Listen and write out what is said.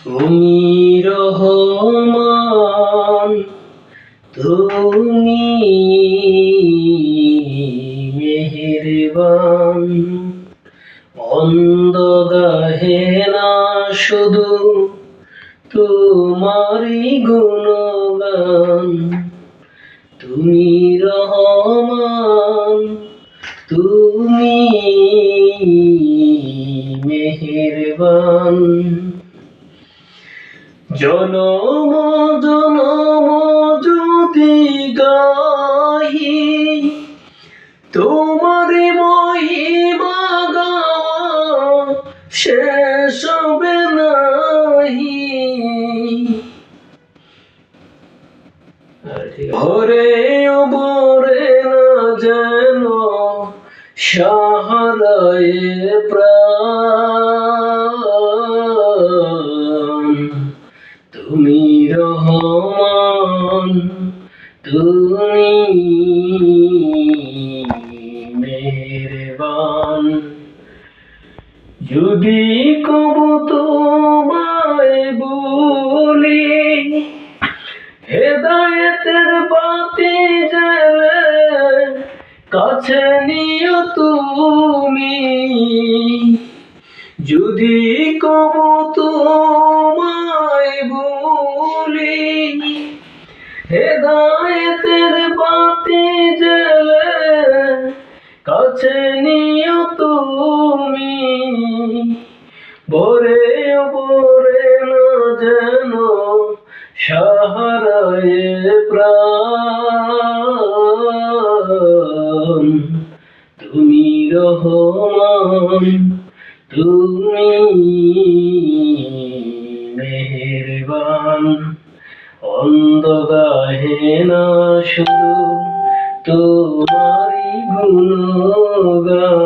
তুমি রহমান তুমি মেহেরবান। অন্ধ গাহে না শুধু তোমারই গুণগান তুমি রহমান তুমি মেহেরবান। জনম জনম যদি গাহি তোমার মহিমা গাওয়া শেষ হবে নাহি। ভরে বরে না যেন সাহারায় প্রাণ। রহমান, তুমি মেহেরবান। যদি কব তোমায় বলি, হেদায়েতের বাতি কাছে নিও তুমি। যদি কব তোমায় বলি হেদায়েতের বাতি জেলে কাছে নিও তুমি। বরে বরে না যেন সাহারায় প্রাণ। তুমি রহমান, তুমি মেহেরবান। অন্ধ গাহে না শুধু তোমারই গুণগান